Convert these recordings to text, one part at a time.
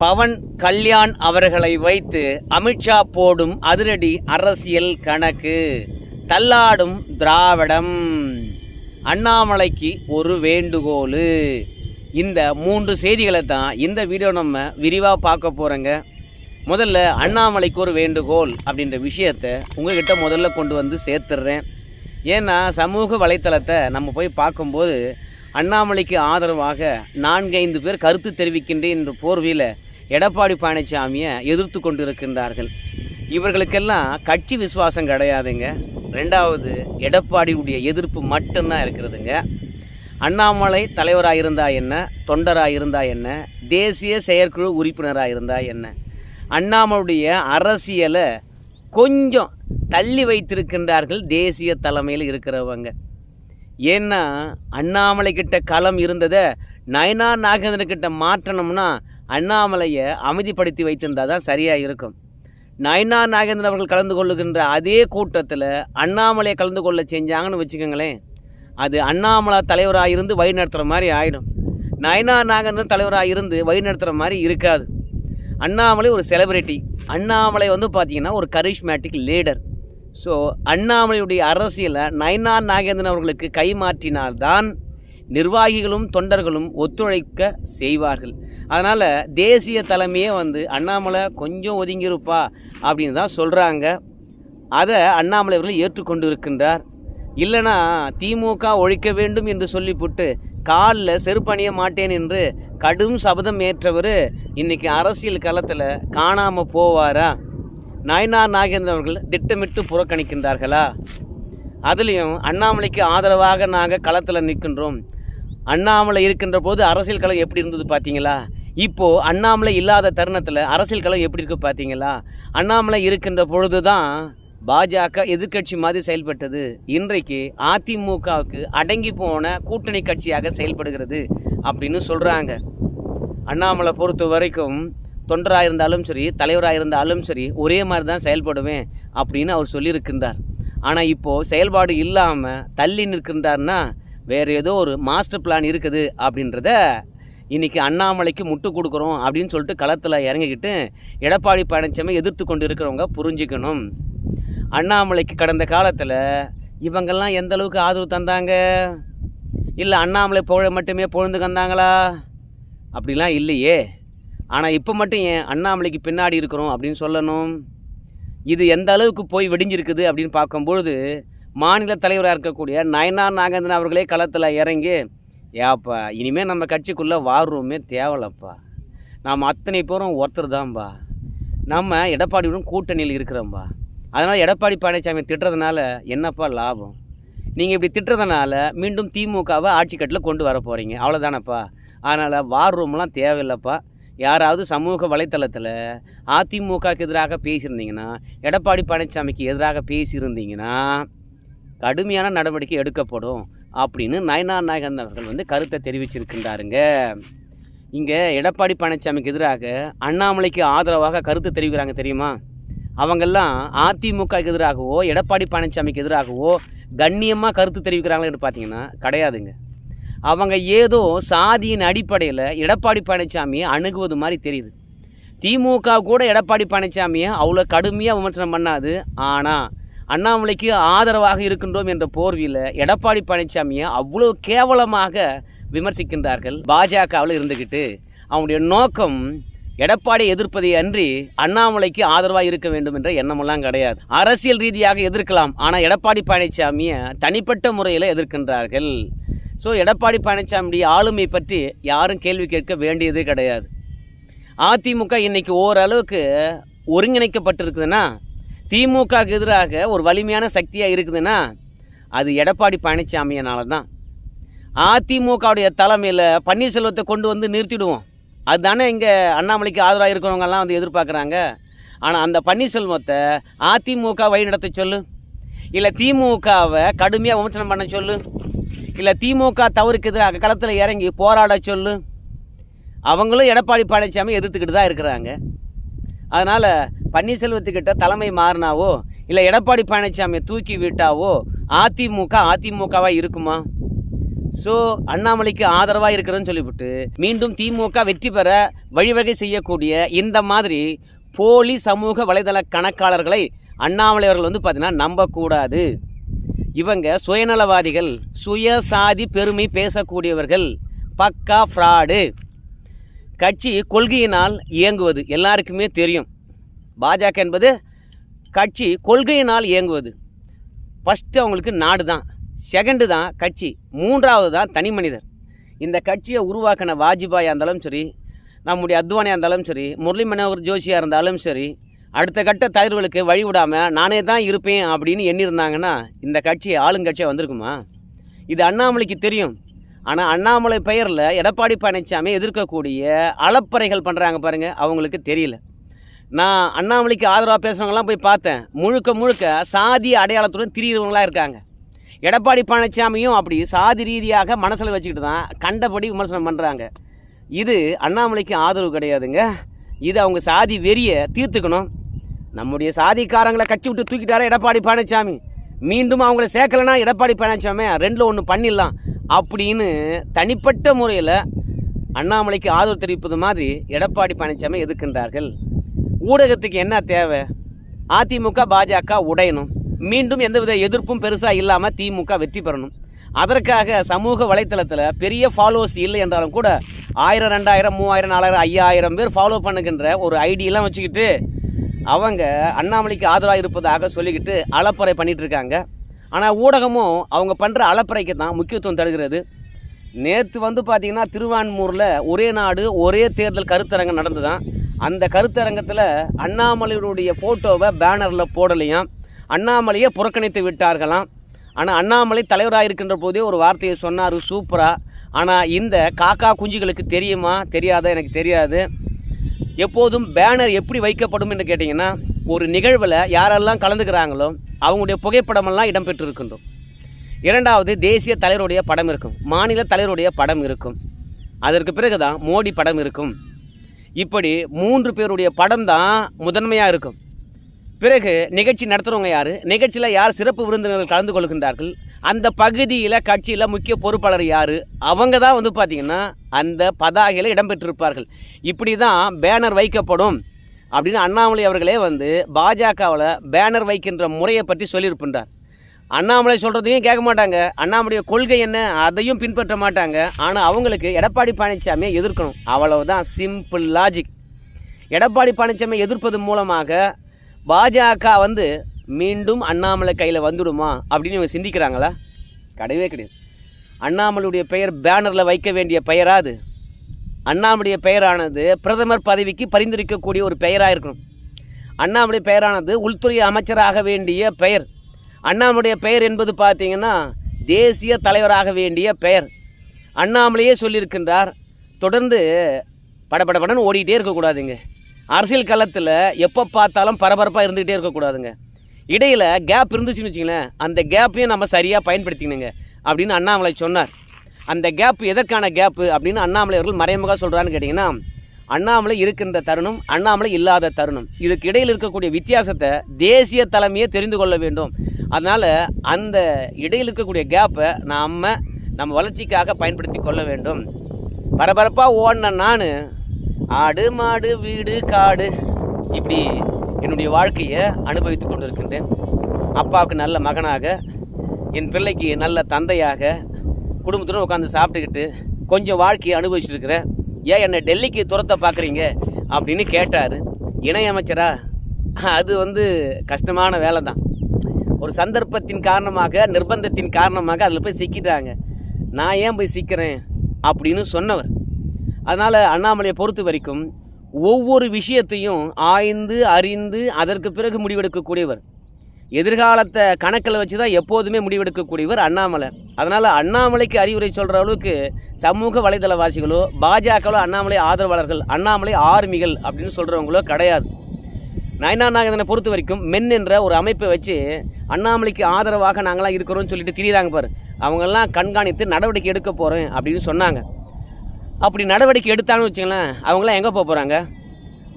பவன் கல்யாண் அவர்களை வைத்து அமித்ஷா போடும் அதிரடி அரசியல் கணக்கு. தள்ளாடும் திராவிடம். அண்ணாமலைக்கு ஒரு வேண்டுகோள். இந்த மூன்று செய்திகளை தான் இந்த வீடியோ நம்ம விரிவாக பார்க்க போகிறோங்க முதல்ல அண்ணாமலைக்கு ஒரு வேண்டுகோள் அப்படின்ற விஷயத்தை உங்கள்கிட்ட முதல்ல கொண்டு வந்து சேர்த்துடுறேன் ஏன்னா சமூக வலைத்தளத்தை நம்ம போய் பார்க்கும்போது அண்ணாமலைக்கு ஆதரவாக நான்கைந்து பேர் கருத்து தெரிவிக்கின்றேன் என்ற போர்வையில் எடப்பாடி பழனிசாமியை எதிர்த்து கொண்டிருக்கின்றார்கள். இவர்களுக்கெல்லாம் கட்சி விசுவாசம் கிடையாதுங்க. ரெண்டாவது எடப்பாடியுடைய எதிர்ப்பு மட்டும்தான் இருக்கிறதுங்க. அண்ணாமலை தலைவராக இருந்தா என்ன? தொண்டராக இருந்தா என்ன? தேசிய செயற்குழு உறுப்பினராக இருந்தா என்ன? அண்ணாமலுடைய அரசியலை கொஞ்சம் தள்ளி வைத்திருக்கின்றார்கள் தேசிய தலைமையில் இருக்கிறவங்க. ஏன்னா அண்ணாமலை கிட்ட களம் இருந்ததை நயனா நாகேந்திரன் கிட்ட மாற்றணும்னா அண்ணாமலையை அமைதிப்படுத்தி வைத்திருந்தா தான் சரியாக இருக்கும். நயனா நாகேந்திரன் அவர்கள் கலந்து கொள்ளுகின்ற அதே கூட்டத்தில் அண்ணாமலையை கலந்து கொள்ள செஞ்சாங்கன்னு வச்சுக்கோங்களேன். அது அண்ணாமலை தலைவராக இருந்து வழி நடத்துகிற மாதிரி ஆகிடும் நயனா நாகேந்திரன் தலைவராக இருந்து வழி நடத்துகிற மாதிரி இருக்காது. அண்ணாமலை ஒரு செலிபிரிட்டி அண்ணாமலை வந்து பார்த்திங்கன்னா ஒரு கரிஷ்மேட்டிக் லீடர் ஸோ அண்ணாமலையுடைய அரசியலை நயனா நாகேந்திரன் அவர்களுக்கு கைமாற்றினால்தான் நிர்வாகிகளும் தொண்டர்களும் ஒத்துழைக்க செய்வார்கள். அதனால் தேசிய தலைமையே வந்து அண்ணாமலை கொஞ்சம் ஒதுங்கியிருப்பா அப்படின்னு தான் சொல்கிறாங்க அதை அண்ணாமலை அவர்கள் ஏற்றுக்கொண்டு இருக்கின்றார் இல்லைனா திமுக ஒழிக்க வேண்டும் என்று சொல்லிவிட்டு காலில் செருப்பணிய மாட்டேன் என்று கடும் சபதம் ஏற்றவர் இன்றைக்கி அரசியல் களத்தில் காணாமல் போவாரா? நாயனார் நாகேந்திரன் அவர்கள் திட்டமிட்டு புறக்கணிக்கின்றார்களா? அதுலேயும் அண்ணாமலைக்கு ஆதரவாக நாங்கள் களத்தில் நிற்கின்றோம். அண்ணாமலை இருக்கின்ற போது அரசியல் களம் எப்படி இருந்தது பார்த்தீங்களா? இப்போது அண்ணாமலை இல்லாத தருணத்தில் அரசியல் களம் எப்படி இருக்குது பார்த்தீங்களா? அண்ணாமலை இருக்கின்ற பொழுது தான் பாஜக எதிர்க்கட்சி மாதிரி செயல்பட்டது. இன்றைக்கு அதிமுகவுக்கு அடங்கி போன கூட்டணி கட்சியாக செயல்படுகிறது அப்படின்னு சொல்கிறாங்க அண்ணாமலை பொறுத்த வரைக்கும் தொண்டராக இருந்தாலும் சரி தலைவராக இருந்தாலும் சரி ஒரே மாதிரி தான் செயல்படுவேன் அப்படின்னு அவர் சொல்லியிருக்கின்றார். ஆனால் இப்போது செயல்பாடு இல்லாமல் தள்ளி நிற்கின்றார்னா வேறு ஏதோ ஒரு மாஸ்டர் பிளான் இருக்குது அப்படின்றத இன்றைக்கி அண்ணாமலைக்கு முட்டு கொடுக்குறோம் அப்படின்னு சொல்லிட்டு களத்தில் இறங்கிக்கிட்டு எடப்பாடி பழனிசாமி எதிர்த்து கொண்டு இருக்கிறவங்க புரிஞ்சுக்கணும். அண்ணாமலைக்கு கடந்த காலத்தில் இவங்கெல்லாம் எந்த அளவுக்கு ஆதரவு தந்தாங்க? இல்லை அண்ணாமலை புகழ மட்டுமே பொழுந்து கந்தாங்களா? அப்படிலாம் இல்லையே. ஆனால் இப்போ மட்டும் ஏன் அண்ணாமலைக்கு பின்னாடி இருக்கிறோம் அப்படின்னு சொல்லணும்? இது எந்த அளவுக்கு போய் வெடிஞ்சிருக்குது அப்படின்னு பார்க்கும்பொழுது மாநில தலைவராக இருக்கக்கூடிய நயனார் நாகேந்திரன் அவர்களே களத்தில் இறங்கி ஏப்பா இனிமேல் நம்ம கட்சிக்குள்ளே வார்றோமே தேவலப்பா. நாம் அத்தனை பேரும் ஒருத்தர் தான்ப்பா நம்ம எடப்பாடியுடன் கூட்டணியில் இருக்கிறோம்ப்பா அதனால் எடப்பாடி பழனிசாமி திட்டுறதுனால என்னப்பா லாபம்? நீங்கள் இப்படி திட்டுறதுனால மீண்டும் திமுகவை ஆட்சி கட்டில் கொண்டு வர போகிறீங்க அவ்வளோதானப்பா அதனால் வார் ரூம்லாம் தேவையில்லைப்பா. யாராவது சமூக வலைத்தளத்தில் அதிமுகவுக்கு எதிராக பேசியிருந்தீங்கன்னா எடப்பாடி பழனிசாமிக்கு எதிராக பேசியிருந்தீங்கன்னா கடுமையான நடவடிக்கை எடுக்கப்படும் அப்படின்னு நயனார் நாயகன் அவர்கள் வந்து கருத்தை தெரிவிச்சிருக்கின்றாருங்க. இங்கே எடப்பாடி பழனிசாமிக்கு எதிராக அண்ணாமலைக்கு ஆதரவாக கருத்து தெரிவிக்கிறாங்க தெரியுமா? அவங்கெல்லாம் அதிமுகவுக்கு எதிராகவோ எடப்பாடி பழனிசாமிக்கு எதிராகவோ கண்ணியமாக கருத்து தெரிவிக்கிறாங்களேன்னு பார்த்தீங்கன்னா கிடையாதுங்க. அவங்க ஏதோ சாதியின் அடிப்படையில் எடப்பாடி பழனிசாமியை அணுகுவது மாதிரி தெரியுது. திமுக கூட எடப்பாடி பழனிசாமியை அவ்வளோ கடுமையாக விமர்சனம் பண்ணாது. ஆனால் அண்ணாமலைக்கு ஆதரவாக இருக்கின்றோம் என்ற போர்வியில் எடப்பாடி பழனிசாமியை அவ்வளோ கேவலமாக விமர்சிக்கின்றார்கள். பாஜகவில் இருந்துக்கிட்டு அவங்களுடைய நோக்கம் எடப்பாடி எதிர்ப்பதை அன்றி அண்ணாமலைக்கு ஆதரவாக இருக்க வேண்டும் என்ற எண்ணமெல்லாம் கிடையாது. அரசியல் ரீதியாக எதிர்க்கலாம். ஆனால் எடப்பாடி பழனிசாமியை தனிப்பட்ட முறையில் எதிர்க்கின்றார்கள். ஸோ எடப்பாடி பழனிசாமியுடைய ஆளுமை பற்றி யாரும் கேள்வி கேட்க வேண்டியது கிடையாது. அதிமுக இன்றைக்கி ஓரளவுக்கு ஒருங்கிணைக்கப்பட்டிருக்குதுன்னா திமுகவுக்கு எதிராக ஒரு வலிமையான சக்தியாக இருக்குதுன்னா அது எடப்பாடி பழனிசாமியினால தான் அதிமுகவுடைய தலைமையில் பன்னீர்செல்வத்தை கொண்டு வந்து நிறுத்திடுவோம். அதுதானே இங்கே அண்ணாமலைக்கு ஆதரவாக இருக்கிறவங்கெல்லாம் வந்து எதிர்பார்க்குறாங்க. ஆனால் அந்த பன்னீர்செல்வத்தை அதிமுக வழிநடத்த சொல்லு. இல்லை திமுகவை கடுமையாக விமர்சனம் பண்ண சொல்லு. இல்லை திமுக தவறுக்கு எதிராக களத்தில் இறங்கி போராட சொல்லு. அவங்களும் எடப்பாடி பழனிசாமி எதிர்த்துக்கிட்டு தான் இருக்கிறாங்க. அதனால் பன்னீர்செல்வத்துக்கிட்ட தலைமை மாறினாவோ இல்லை எடப்பாடி பழனிசாமியை தூக்கி விட்டாவோ அதிமுக அதிமுகவாக இருக்குமா? ஸோ அண்ணாமலைக்கு ஆதரவாக இருக்கிறேன்னு சொல்லிவிட்டு மீண்டும் திமுக வெற்றி பெற வழிவகை செய்யக்கூடிய இந்த மாதிரி போலி சமூக வலைதள கணக்காளர்களை அண்ணாமலை அவர்கள் வந்து பார்த்தீங்கன்னா நம்பக்கூடாது. இவங்க சுயநலவாதிகள் சுயசாதி பெருமை பேசக்கூடியவர்கள் பக்கா ஃப்ராடு. கட்சி கொள்கையினால் இயங்குவது எல்லாருக்குமே தெரியும். பாஜக என்பது கட்சி கொள்கையினால் இயங்குவது. ஃபஸ்ட்டு அவங்களுக்கு நாடு தான். செகண்டு தான் கட்சி. மூன்றாவது தான் தனி மனிதர். இந்த கட்சியை உருவாக்கின வாஜ்பாயாக இருந்தாலும் சரி நம்முடைய அத்வானியாக இருந்தாலும் சரி முரளி மனோகர் ஜோஷியாக இருந்தாலும் சரி அடுத்த கட்ட தலைவர்களுக்கு வழி விடாமல் நானே தான் இருப்பேன் அப்படின்னு எண்ணியிருந்தாங்கன்னா இந்த கட்சி ஆளுங்கட்சியாக வந்திருக்குமா? இது அண்ணாமலைக்கு தெரியும். ஆனால் அண்ணாமலை பெயரில் எடப்பாடி பழனிசாமி எதிர்க்கக்கூடிய அளப்பறைகள் பண்ணுறாங்க பாருங்கள் அவங்களுக்கு தெரியல. நான் அண்ணாமலைக்கு ஆதரவாக பேசுகிறவங்களாம் போய் பார்த்தேன். முழுக்க முழுக்க சாதி அடையாளத்துடன் திரியிறவங்களாக இருக்காங்க. எடப்பாடி பழனிசாமியும் அப்படி சாதி ரீதியாக மனசில் வச்சுக்கிட்டு தான் கண்டபடி விமர்சனம் பண்ணுறாங்க இது அண்ணாமலைக்கு ஆதரவு கிடையாதுங்க. இது அவங்க சாதி வெறியை தீர்த்துக்கணும். நம்முடைய சாதிக்காரங்களை கட்சி விட்டு தூக்கிட்டாரா எடப்பாடி பழனிசாமி மீண்டும் அவங்கள சேர்க்கலைன்னா எடப்பாடி பழனிசாமி ரெண்டில் ஒன்று பண்ணிடலாம். அப்படின்னு தனிப்பட்ட முறையில் அண்ணாமலைக்கு ஆதரவு தெரிவிப்பது மாதிரி எடப்பாடி பழனிசாமி எதிர்க்கின்றார்கள். ஊடகத்துக்கு என்ன தேவை? அதிமுக பாஜக உடையணும். மீண்டும் எந்தவித எதிர்ப்பும் பெருசாக இல்லாமல் திமுக வெற்றி பெறணும். அதற்காக சமூக வலைத்தளத்தில் பெரிய ஃபாலோவர்ஸ் இல்லை என்றாலும் கூட ஆயிரம் ரெண்டாயிரம் மூவாயிரம் நாலாயிரம் ஐயாயிரம் பேர் ஃபாலோ பண்ணுகின்ற ஒரு ஐடியெல்லாம் வச்சுக்கிட்டு அவங்க அண்ணாமலைக்கு ஆதரவாக இருப்பதாக சொல்லிக்கிட்டு அலப்பறை பண்ணிகிட்ருக்காங்க இருக்காங்க. ஆனால் ஊடகமும் அவங்க பண்ணுற அலப்பறைக்கு தான் முக்கியத்துவம் தருகிறது. நேற்று வந்து பார்த்திங்கன்னா திருவான்மூரில் ஒரே நாடு ஒரே தேர்தல் கருத்தரங்கம் நடந்துதான் அந்த கருத்தரங்கத்தில் அண்ணாமலையுடைய ஃபோட்டோவை பேனரில் போடலையாம். அண்ணாமலையை புறக்கணித்து விட்டார்களாம். ஆனால் அண்ணாமலை தலைவராக இருக்கின்ற போதே ஒரு வார்த்தையை சொன்னார் சூப்பராக ஆனால் இந்த காக்கா குஞ்சுகளுக்கு தெரியுமா? தெரியாதா? எனக்கு தெரியாது. எப்போதும் பேனர் எப்படி வைக்கப்படும் என்று கேட்டிங்கன்னா ஒரு நிகழ்வில் யாரெல்லாம் கலந்துக்கிறாங்களோ அவங்களுடைய புகைப்படமெல்லாம் இடம்பெற்றிருக்கின்றோம். இரண்டாவது தேசிய தலைவருடைய படம் இருக்கும். மாநில தலைவருடைய படம் இருக்கும். அதற்கு பிறகு தான் மோடி படம் இருக்கும். இப்படி மூன்று பேருடைய படம் தான் முதன்மையாக இருக்கும். பிறகு நிகழ்ச்சி நடத்துகிறவங்க யார்? நிகழ்ச்சியில் யார் சிறப்பு விருந்தினர்கள் கலந்து கொள்கின்றார்கள்? அந்த பகுதியில் கட்சியில் முக்கிய பொறுப்பாளர் யார்? அவங்க தான் வந்து பார்த்திங்கன்னா அந்த பதாகையில் இடம்பெற்றிருப்பார்கள். இப்படி தான் பேனர் வைக்கப்படும். அப்படின்னு அண்ணாமலை அவர்களே வந்து பாஜகவில் பேனர் வைக்கின்ற முறையை பற்றி சொல்லியிருக்கின்றார். அண்ணாமலை சொல்கிறதையும் கேட்க மாட்டாங்க. அண்ணாமலைய கொள்கை என்ன? அதையும் பின்பற்ற மாட்டாங்க. ஆனால் அவங்களுக்கு எடப்பாடி பழனிசாமியை எதிர்க்கணும். அவ்வளவுதான் சிம்பிள் லாஜிக் எடப்பாடி பழனிசாமியை எதிர்ப்பது மூலமாக பாஜக வந்து மீண்டும் அண்ணாமலை கையில் வந்துடுமா அப்படின்னு இவங்க சிந்திக்கிறாங்களா? கிடையவே கிடையாது. அண்ணாமலையுடைய பெயர் பேனரில் வைக்க வேண்டிய பெயராது அண்ணாமலைய பெயரானது பிரதமர் பதவிக்கு பரிந்துரைக்கக்கூடிய ஒரு பெயராக இருக்கணும். அண்ணாமலை பெயரானது உள்துறை அமைச்சராக வேண்டிய பெயர். அண்ணாமலைய பெயர் என்பது பார்த்தீங்கன்னா தேசிய தலைவராக வேண்டிய பெயர். அண்ணாமலையே சொல்லியிருக்கின்றார் தொடர்ந்து படபடபடன்னு ஓடிக்கிட்டே இருக்கக்கூடாதுங்க. அரசியல் களத்தில் எப்போ பார்த்தாலும் பரபரப்பாக இருந்துக்கிட்டே இருக்கக்கூடாதுங்க. இடையில் கேப் இருந்துச்சுன்னு வச்சுங்களேன் அந்த கேப்பையும் நம்ம சரியாக பயன்படுத்திக்கணுங்க அப்படின்னு அண்ணாமலை சொன்னார். அந்த கேப் எதற்கான கேப்பு அப்படின்னு அண்ணாமலை அவர்கள் மறைமுக சொல்கிறான்னு கேட்டிங்கன்னா அண்ணாமலை இருக்கின்ற தருணம் அண்ணாமலை இல்லாத தருணம். இதுக்கு இடையில் இருக்கக்கூடிய வித்தியாசத்தை தேசிய தலைமையே தெரிந்து கொள்ள வேண்டும். அதனால் அந்த இடையில் இருக்கக்கூடிய கேப்பை நாம் நம்ம வளர்ச்சிக்காக பயன்படுத்தி கொள்ள வேண்டும். பரபரப்பாக ஓடின நான் ஆடு மாடு வீடு காடு இப்படி என்னுடைய வாழ்க்கையை அனுபவித்து கொண்டு இருக்கின்றேன் அப்பாவுக்கு நல்ல மகனாக என் பிள்ளைக்கு நல்ல தந்தையாக குடும்பத்தோடு உட்காந்து சாப்பிட்டுக்கிட்டு கொஞ்சம் வாழ்க்கையை அனுபவிச்சிருக்கிறேன். ஏன் என்னை டெல்லிக்கு துரத்த பார்க்குறீங்க? அப்படின்னு கேட்டார். இணையமைச்சரா அது வந்து கஷ்டமான வேலை தான் ஒரு சந்தர்ப்பத்தின் காரணமாக நிர்பந்தத்தின் காரணமாக அதில் போய் சிக்கிட்டாங்க. நான் ஏன் போய் சிக்கிறேன்? அப்படின்னு சொன்னவர். அதனால் அண்ணாமலையை பொறுத்த வரைக்கும் ஒவ்வொரு விஷயத்தையும் ஆய்ந்து அறிந்து அதற்கு பிறகு முடிவெடுக்கக்கூடியவர். எதிர்காலத்தை கணக்கில் வச்சு தான் எப்போதுமே முடிவெடுக்கக்கூடியவர் அண்ணாமலை. அதனால் அண்ணாமலைக்கு அறிவுரை சொல்கிற அளவுக்கு சமூக வலைதளவாசிகளோ பாஜகவோ அண்ணாமலை ஆதரவாளர்கள் அண்ணாமலை ஆர்மிகள் அப்படின்னு சொல்கிறவங்களோ கிடையாது. நயனா நாகதனை பொறுத்த வரைக்கும் மென் என்ற ஒரு அமைப்பை வச்சு அண்ணாமலைக்கு ஆதரவாக நாங்களாம் இருக்கிறோம்னு சொல்லிட்டு திரியிறாங்க பாரு. அவங்கெல்லாம் கண்காணித்து நடவடிக்கை எடுக்க போகிறேன் அப்படின்னு சொன்னாங்க. அப்படி நடவடிக்கை எடுத்தாங்கன்னு வச்சுங்களேன் அவங்களாம் எங்கே போக போகிறாங்க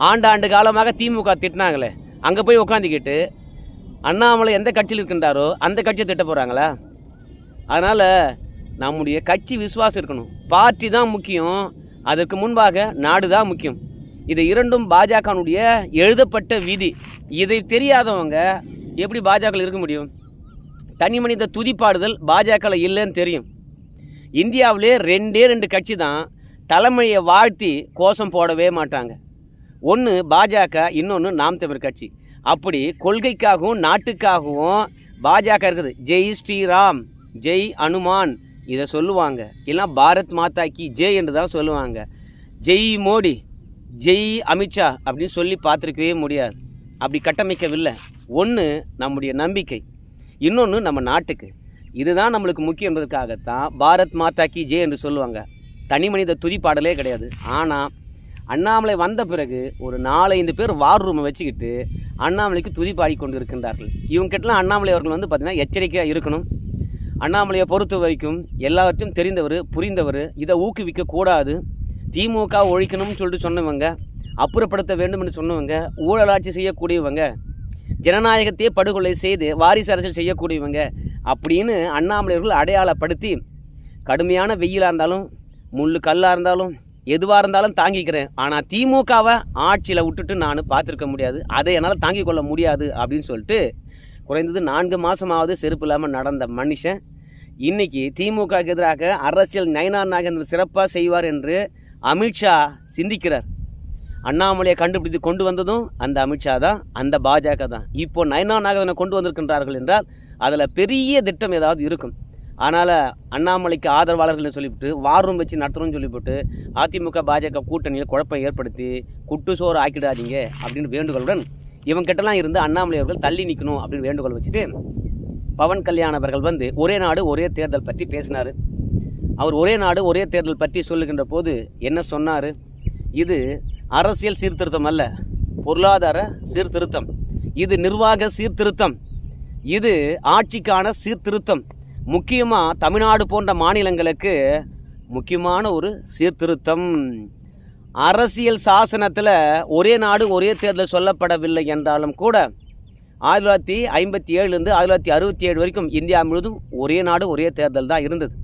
ஆண்டாண்டு காலமாக திமுக திட்டினாங்களே அங்கே போய் உட்காந்துக்கிட்டு அண்ணாமலை எந்த கட்சியில் இருக்கின்றாரோ அந்த கட்சியை திட்ட போகிறாங்களா அதனால் நம்முடைய கட்சி விசுவாசம் இருக்கணும். பார்ட்டி தான் முக்கியம். அதற்கு முன்பாக நாடு தான் முக்கியம். இது இரண்டும் பாஜகனுடைய எழுதப்பட்ட விதி. இதை தெரியாதவங்க எப்படி பாஜக இருக்க முடியும்? தனி மனித துதிப்பாடுதல் பாஜகவில் இல்லைன்னு தெரியும். இந்தியாவிலே ரெண்டே ரெண்டு கட்சி தான் தலைமொழியை வாழ்த்தி கோஷம் போடவே மாட்டாங்க. ஒன்று பாஜக இன்னொன்று நாம் தமிழ் கட்சி. அப்படி கொள்கைக்காகவும் நாட்டுக்காகவும் பாஜக இருக்குது. ஜெய் ஸ்ரீராம் ஜெய் அனுமான் இதை சொல்லுவாங்க. இல்லைனா பாரத் மாதா கி ஜெய் என்று தான் சொல்லுவாங்க. ஜெய் மோடி ஜெய் அமித்ஷா அப்படின்னு சொல்லி பார்த்துருக்கவே முடியாது. அப்படி கட்டமைக்கவில்லை. ஒன்று நம்முடைய நம்பிக்கை. இன்னொன்று நம்ம நாட்டுக்கு. இதுதான் நம்மளுக்கு முக்கியம் என்பதற்காகத்தான் பாரத் மாதா கி ஜெய் என்று சொல்லுவாங்க. தனி மனித துதிப்பாடலே கிடையாது. ஆனால் அண்ணாமலை வந்த பிறகு ஒரு நாலஞ்சு பேர் வார் ரூமை வச்சுக்கிட்டு அண்ணாமலைக்கு துதி பாடி கொண்டு இருக்கின்றார்கள் இவங்ககிட்டலாம் அண்ணாமலை அவர்கள் வந்து பார்த்திங்கன்னா எச்சரிக்கையாக இருக்கணும். அண்ணாமலையை பொறுத்த வரைக்கும் எல்லாவற்றையும் தெரிந்தவர் புரிந்தவர் இதை ஊக்குவிக்க கூடாது. திமுக ஒழிக்கணும்னு சொல்லிட்டு சொன்னவங்க அப்புறப்படுத்த வேண்டும் என்று சொன்னவங்க ஊழலாட்சி செய்யக்கூடியவங்க ஜனநாயகத்தையே படுகொலை செய்து வாரிசு அரசியல் செய்யக்கூடியவங்க அப்படின்னு அண்ணாமலை அவர்கள் அடையாளப்படுத்தி கடுமையான வெயிலாக இருந்தாலும் முள் கல்லாக இருந்தாலும் எதுவாக இருந்தாலும் தாங்கிக்கிறேன். ஆனால் திமுகவை ஆட்சியில் விட்டுட்டு நான் பார்த்துருக்க முடியாது. அதை என்னால் தாங்கிக் கொள்ள முடியாது அப்படின்னு சொல்லிட்டு குறைந்தது நான்கு மாதமாவது செருப்பு இல்லாமல் நடந்த மனுஷன் இன்னைக்கு திமுகவுக்கு எதிராக அரசியல் நயனா நாகேந்திரன் சிறப்பாக செய்வார் என்று அமித்ஷா சிந்திக்கிறார். அண்ணாமலையை கண்டுபிடித்து கொண்டு வந்ததும் அந்த அமித்ஷா தான் அந்த பாஜக தான். இப்போ நயனா நாகேந்திரனை கொண்டு வந்திருக்கின்றார்கள் என்றால் அதில் பெரிய திட்டம் ஏதாவது இருக்கும். அதனால் அண்ணாமலைக்கு ஆதரவாளர்கள்னு சொல்லிவிட்டு வாரும் வச்சு நடத்தணும்னு சொல்லிவிட்டு அதிமுக பாஜக கூட்டணியில் குழப்பம் ஏற்படுத்தி குட்டு சோறு ஆக்கிடாதீங்க அப்படின்னு வேண்டுகோளுடன் இவங்கிட்டலாம் இருந்து அண்ணாமலை அவர்கள் தள்ளி நிற்கணும் அப்படின்னு வேண்டுகோள் வச்சுட்டு பவன் கல்யாண் அவர்கள் வந்து ஒரே நாடு ஒரே தேர்தல் பற்றி பேசினார். அவர் ஒரே நாடு ஒரே தேர்தல் பற்றி சொல்லுகின்ற போது என்ன சொன்னார்? இது அரசியல் சீர்திருத்தம் அல்ல பொருளாதார சீர்திருத்தம். இது நிர்வாக சீர்திருத்தம். இது ஆட்சிக்கான சீர்திருத்தம். முக்கியமாக தமிழ்நாடு போன்ற மாநிலங்களுக்கு முக்கியமான ஒரு சீர்திருத்தம். அரசியல் சாசனத்தில் ஒரே நாடு ஒரே தேர்தல் சொல்லப்படவில்லை என்றாலும் கூட ஆயிரத்தி தொள்ளாயிரத்தி ஐம்பத்தி ஏழுலேருந்து ஆயிரத்தி தொள்ளாயிரத்தி அறுபத்தி ஏழு வரைக்கும் இந்தியா முழுவதும் ஒரே நாடு ஒரே தேர்தல் தான் இருந்தது.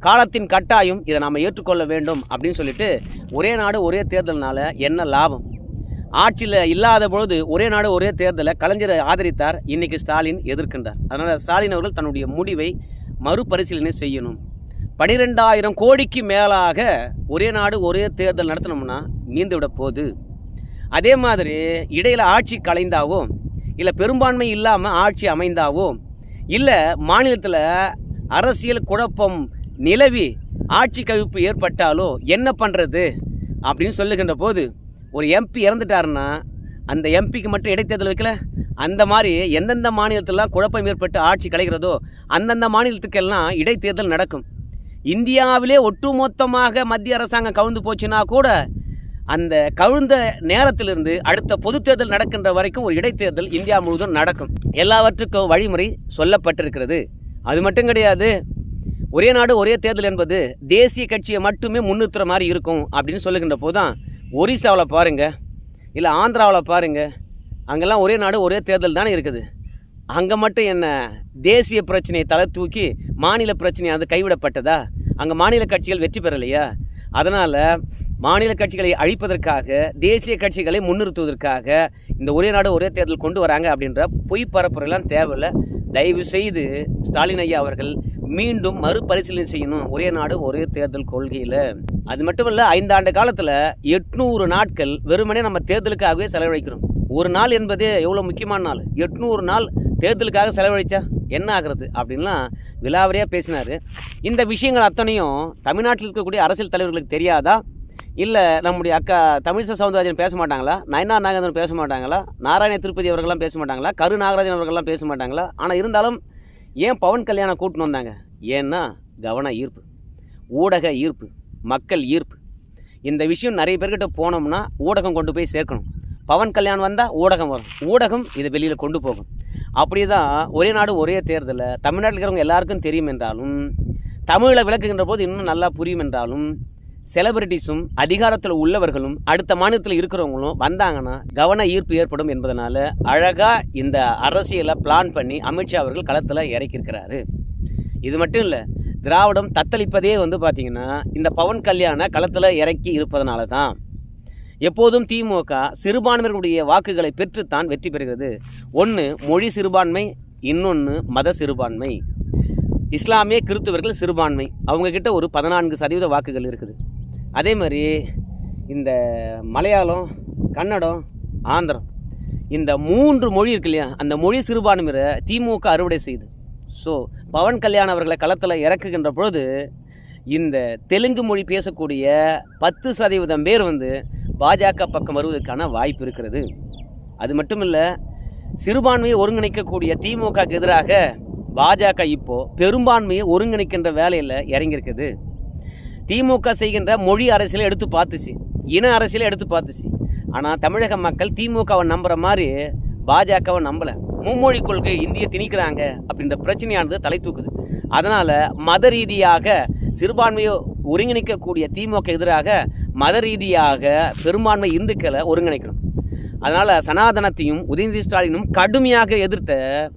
காலத்தின் கட்டாயம் இதை நாம் ஏற்றுக்கொள்ள வேண்டும் அப்படின்னு சொல்லிட்டு ஒரே நாடு ஒரே தேர்தல்னால என்ன லாபம்? ஆட்சியில் இல்லாத பொழுது ஒரே நாடு ஒரே தேர்தலை கலைஞரை ஆதரித்தார். இன்னைக்கு ஸ்டாலின் எதிர்க்கின்றார். அதனால் ஸ்டாலின் அவர்கள் தன்னுடைய முடிவை மறுபரிசீலனை செய்யணும். பனிரெண்டாயிரம் கோடிக்கு மேலாக ஒரே நாடு ஒரே தேர்தல் நடத்தினோம்னா நீந்து விட போகுது. அதே மாதிரி இடையில் ஆட்சி கலைந்தாவோ இல்லை பெரும்பான்மை இல்லாமல் ஆட்சி அமைந்தாவோ இல்லை மாநிலத்தில் அரசியல் குழப்பம் நிலவி ஆட்சி கழிப்பு ஏற்பட்டாலோ என்ன பண்ணுறது அப்படின்னு சொல்லுகின்ற போது ஒரு எம்பி இறந்துட்டாருன்னா அந்த எம்பிக்கு மட்டும் இடைத்தேர்தல் வைக்கல? அந்த மாதிரி எந்தெந்த மாநிலத்திலாம் குழப்பம் ஏற்பட்டு ஆட்சி கலைகிறதோ அந்தந்த மாநிலத்துக்கெல்லாம் இடைத்தேர்தல் நடக்கும். இந்தியாவிலே ஒட்டுமொத்தமாக மத்திய அரசாங்கம் கவுந்து போச்சுன்னா கூட அந்த கவுழ்ந்த நேரத்திலிருந்து அடுத்த பொது தேர்தல் நடக்கின்ற வரைக்கும் ஒரு இடைத்தேர்தல் இந்தியா முழுவதும் நடக்கும். எல்லாவற்றுக்கும் வழிமுறை சொல்லப்பட்டிருக்கிறது. அது மட்டும் கிடையாது ஒரே நாடு ஒரே தேர்தல் என்பது தேசிய கட்சியை மட்டுமே முன்னிறுத்துற மாதிரி இருக்கும் அப்படின்னு சொல்லுகின்ற போது தான் ஒரிசாவில் பாருங்கள் இல்லை ஆந்திராவில் பாருங்கள் அங்கெல்லாம் ஒரே நாடு ஒரே தேர்தல் தானே இருக்குது. அங்கே மட்டும் என்ன தேசிய பிரச்சனையை தலை தூக்கி மாநில பிரச்சனை அது கைவிடப்பட்டதா? அங்கே மாநில கட்சிகள் வெற்றி பெறலையா? அதனால் மாநில கட்சிகளை அழிப்பதற்காக தேசிய கட்சிகளை முன்னிறுத்துவதற்காக இந்த ஒரே நாடு ஒரே தேர்தல் கொண்டு வராங்க அப்படின்ற பொய் பரப்புரைலாம் தேவையில்லை. தயவு செய்து ஸ்டாலின் ஐயா அவர்கள் மீண்டும் மறுபரிசீலனை செய்யணும். ஒரே நாடு ஒரே தேர்தல் கொள்கையில். அது மட்டும் இல்லை ஐந்தாண்டு காலத்தில் எட்நூறு நாட்கள் வெறுமனே நம்ம தேர்தலுக்காகவே செலவழிக்கிறோம். ஒரு நாள் என்பதே எவ்வளோ முக்கியமான நாள்? எட்நூறு நாள் தேர்தலுக்காக செலவழிச்சா என்ன ஆகிறது? அப்படின்லாம் விலாவரியாக பேசினார். இந்த விஷயங்கள் அத்தனையும் தமிழ்நாட்டில் இருக்கக்கூடிய அரசியல் தலைவர்களுக்கு தெரியாதா? இல்லை நம்முடைய அக்கா தமிழிசை சவுந்தரராஜன் பேச மாட்டாங்களா? நயனா நாகேந்திரன் பேச மாட்டாங்களா? நாராயண திருப்பதி அவர்கள்லாம் பேச மாட்டாங்களா? கரு நாகராஜன் அவர்கள்லாம் பேச மாட்டாங்களா? ஆனால் இருந்தாலும் ஏன் பவன் கல்யாணம் கூட்டின்னு வந்தாங்க? ஏன்னா கவன ஈர்ப்பு ஊடக ஈர்ப்பு மக்கள் ஈர்ப்பு. இந்த விஷயம் நிறைய பேர்கிட்ட போனோம்னா ஊடகம் கொண்டு போய் சேர்க்கணும். பவன் கல்யாணம் வந்தால் ஊடகம் வரும். ஊடகம் இதை வெளியில் கொண்டு போகும். அப்படி தான் ஒரே நாடு ஒரே தேர்தலில் தமிழ்நாட்டில் இருக்கிறவங்க எல்லாருக்கும் தெரியும் என்றாலும் தமிழில் விளக்குகின்ற போது இன்னும் நல்லா புரியும் என்றாலும் செலிபிரிட்டிஸும் அதிகாரத்தில் உள்ளவர்களும் அடுத்த மாநிலத்தில் இருக்கிறவங்களும் வந்தாங்கன்னா கவன ஈர்ப்பு ஏற்படும் என்பதனால அழகாக இந்த அரசியலை பிளான் பண்ணி அமித்ஷா அவர்கள் களத்தில் இறக்கியிருக்கிறாரு. இது மட்டும் இல்லை திராவிடம் தத்தளிப்பதே வந்து பார்த்திங்கன்னா இந்த பவன் கல்யாண களத்தில் இறக்கி இருப்பதனால தான் எப்போதும் திமுக சிறுபான்மையர்களுடைய வாக்குகளை பெற்றுத்தான் வெற்றி பெறுகிறது. ஒன்று மொழி சிறுபான்மை இன்னொன்று மத சிறுபான்மை. இஸ்லாமிய கிறிஸ்துவர்கள் சிறுபான்மை. அவங்கக்கிட்ட ஒரு பதினான்கு சதவீத வாக்குகள் இருக்குது. அதே மாதிரி இந்த மலையாளம் கன்னடம் ஆந்திரம் இந்த மூன்று மொழி இருக்கு இல்லையா? அந்த மொழி சிறுபான்மையை திமுக அறுவடை செய்யுது ஸோ பவன் கல்யாண் அவர்களை களத்தில் இறக்குகின்ற பொழுது இந்த தெலுங்கு மொழி பேசக்கூடிய பத்து சதவீதம் பேர் வந்து பாஜக பக்கம் வருவதற்கான வாய்ப்பு இருக்கிறது. அது மட்டும் இல்லை சிறுபான்மையை ஒருங்கிணைக்கக்கூடிய திமுகக்கு எதிராக பாஜக இப்போது பெரும்பான்மையை ஒருங்கிணைக்கின்ற வேலையில் இறங்கியிருக்குது. திமுக செய்கின்ற மொழி அரசியலை எடுத்து பார்த்துச்சு. இன அரசியலை எடுத்து பார்த்துச்சு. ஆனால் தமிழக மக்கள் திமுகவை நம்புகிற மாதிரி பாஜகவை நம்பலை. மும்மொழி கொள்கை இந்திய திணிக்கிறாங்க அப்படின்ற பிரச்சனையானது தலை தூக்குது. அதனால் மத ரீதியாக சிறுபான்மையை ஒருங்கிணைக்கக்கூடிய திமுக எதிராக மத ரீதியாக பெரும்பான்மை இந்துக்களை ஒருங்கிணைக்கணும். அதனால் சனாதனத்தையும் உதயநிதி ஸ்டாலினும் கடுமையாக எதிர்த்த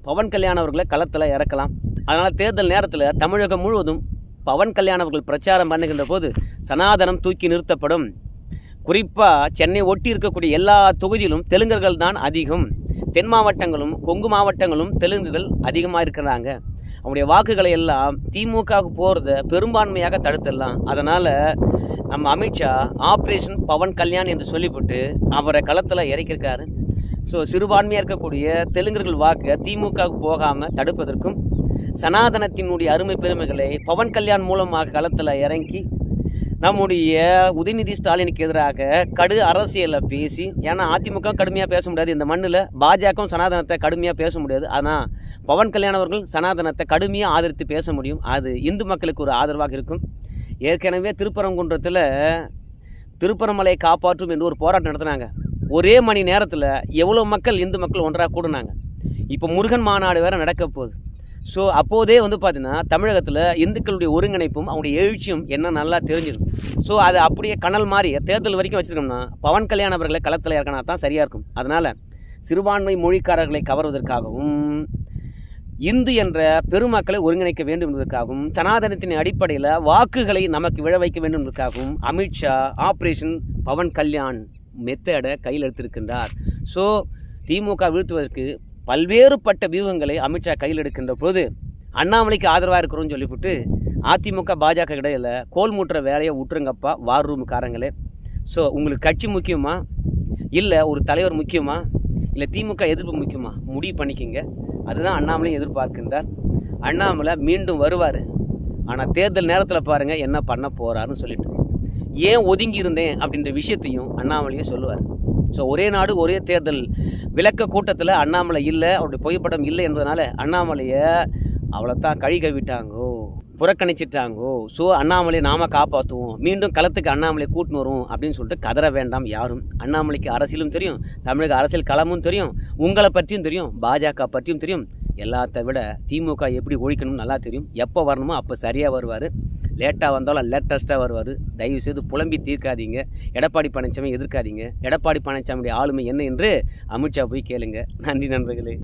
பவன் கல்யாண் அவர்களை களத்தில் இறக்கலாம். அதனால் தேர்தல் நேரத்தில் தமிழகம் முழுவதும் பவன் கல்யாண் அவர்கள் பிரச்சாரம் பண்ணுகின்ற போது சனாதனம் தூக்கி நிறுத்தப்படும். குறிப்பாக சென்னை ஒட்டி இருக்கக்கூடிய எல்லா தொகுதியிலும் தெலுங்கர்கள் தான் அதிகம். தென் மாவட்டங்களும் கொங்கு மாவட்டங்களும் தெலுங்குகள் அதிகமாக இருக்கிறாங்க. அவனுடைய வாக்குகளை எல்லாம் திமுகவுக்கு போகிறத பெரும்பான்மையாக தடுத்துடலாம். அதனால் நம்ம அமித்ஷா ஆப்ரேஷன் பவன் கல்யாண் என்று சொல்லிவிட்டு அவரை களத்தில் இறக்கியிருக்காரு. ஸோ சிறுபான்மையாக இருக்கக்கூடிய தெலுங்கர்கள் வாக்கு திமுகவுக்கு போகாமல் தடுப்பதற்கும் சனாதனத்தினுடைய அருமை பெருமைகளை பவன் கல்யாண் மூலமாக களத்தில் இறங்கி நம்முடைய உதயநிதி ஸ்டாலினுக்கு எதிராக கடு அரசியலை பேசி ஏன்னா அதிமுக கடுமையாக பேச முடியாது. இந்த மண்ணில் பாஜகவும் சனாதனத்தை கடுமையாக பேச முடியாது. ஆனால் பவன் கல்யாண் அவர்கள் சனாதனத்தை கடுமையாக ஆதரித்து பேச முடியும். அது இந்து மக்களுக்கு ஒரு ஆதரவாக இருக்கும். ஏற்கனவே திருப்பரங்குன்றத்தில் திருப்பரமலையை காப்பாற்றும் என்று ஒரு போராட்டம் நடத்தினாங்க. ஒரே மணி நேரத்தில் எவ்வளோ மக்கள் இந்து மக்கள் ஒன்றாக கூடினாங்க. இப்போ முருகன் மாநாடு வேறு நடக்க போகுது. ஸோ அப்போதே வந்து பார்த்தீங்கன்னா தமிழகத்தில் இந்துக்களுடைய ஒருங்கிணைப்பும் அவங்களுடைய எழுச்சியும் என்ன நல்லா தெரிஞ்சிடும் ஸோ அது அப்படியே கனல் மாதிரி தேர்தல் வரைக்கும் வச்சுருக்கோம்னா பவன் கல்யாண் அவர்களை களத்தில் இறக்கினா தான் சரியாக இருக்கும். அதனால் சிறுபான்மை மொழிக்காரர்களை கவர்வதற்காகவும் இந்து என்ற பெருமக்களை ஒருங்கிணைக்க வேண்டும் என்பதற்காகவும் சனாதனத்தின் அடிப்படையில் வாக்குகளை நமக்கு விழ வைக்க வேண்டும் என்பதற்காகவும் அமித்ஷா ஆப்ரேஷன் பவன் கல்யாண் மெத்தடை கையில் எடுத்திருக்கின்றார். ஸோ திமுக வீழ்த்துவதற்கு பல்வேறுபட்ட வியூகங்களை அமித்ஷா கையில் எடுக்கின்ற போது அண்ணாமலைக்கு ஆதரவாக இருக்கிறோன்னு சொல்லிவிட்டு அதிமுக பாஜக இடையில் கோல் மூட்டுற வேலையை விட்டுருங்கப்பா வார் ரூமுக்காரங்களே ஸோ உங்களுக்கு கட்சி முக்கியமா? இல்லை ஒரு தலைவர் முக்கியமா? இல்லை திமுக எதிர்ப்பு முக்கியமா? முடிவு பண்ணிக்கிங்க. அதுதான் அண்ணாமலையும் எதிர்பார்க்கின்றார். அண்ணாமலை மீண்டும் வருவார். ஆனால் தேர்தல் நேரத்தில் பாருங்கள் என்ன பண்ண போகிறாருன்னு சொல்லிட்டு. ஏன் ஒதுங்கி இருந்தேன் அப்படின்ற விஷயத்தையும் அண்ணாமலையும் சொல்லுவார். ஸோ ஒரே நாடு ஒரே தேர்தல் விளக்க கூட்டத்தில் அண்ணாமலை இல்லை அவருடைய புகைப்படம் இல்லை என்பதனால அண்ணாமலையை அவ்வளோத்தான் கழி கவிட்டாங்கோ புறக்கணிச்சிட்டாங்கோ ஸோ அண்ணாமலையை நாம காப்பாற்றுவோம் மீண்டும் களத்துக்கு அண்ணாமலை கூட்டின்னு வரும் அப்படின்னு சொல்லிட்டு கதற வேண்டாம் யாரும். அண்ணாமலைக்கு அரசியலும் தெரியும் தமிழக அரசியல் களமும் தெரியும் உங்களை பற்றியும் தெரியும் பாஜக பற்றியும் தெரியும் எல்லாத்த விட திமுக எப்படி ஒழிக்கணும்னு நல்லா தெரியும். எப்போ வரணுமோ அப்போ சரியாக வருவார். லேட்டாக வந்தாலும் லேட்டஸ்ட்டாக வருவார். தயவு செய்து புலம்பி தீர்க்காதீங்க. எடப்பாடி பழனிசாமி எதிர்க்காதீங்க. எடப்பாடி பழனிசாமியுடைய ஆளுமை என்ன என்று அமித்ஷா போய் கேளுங்க. நன்றி நண்பர்களே.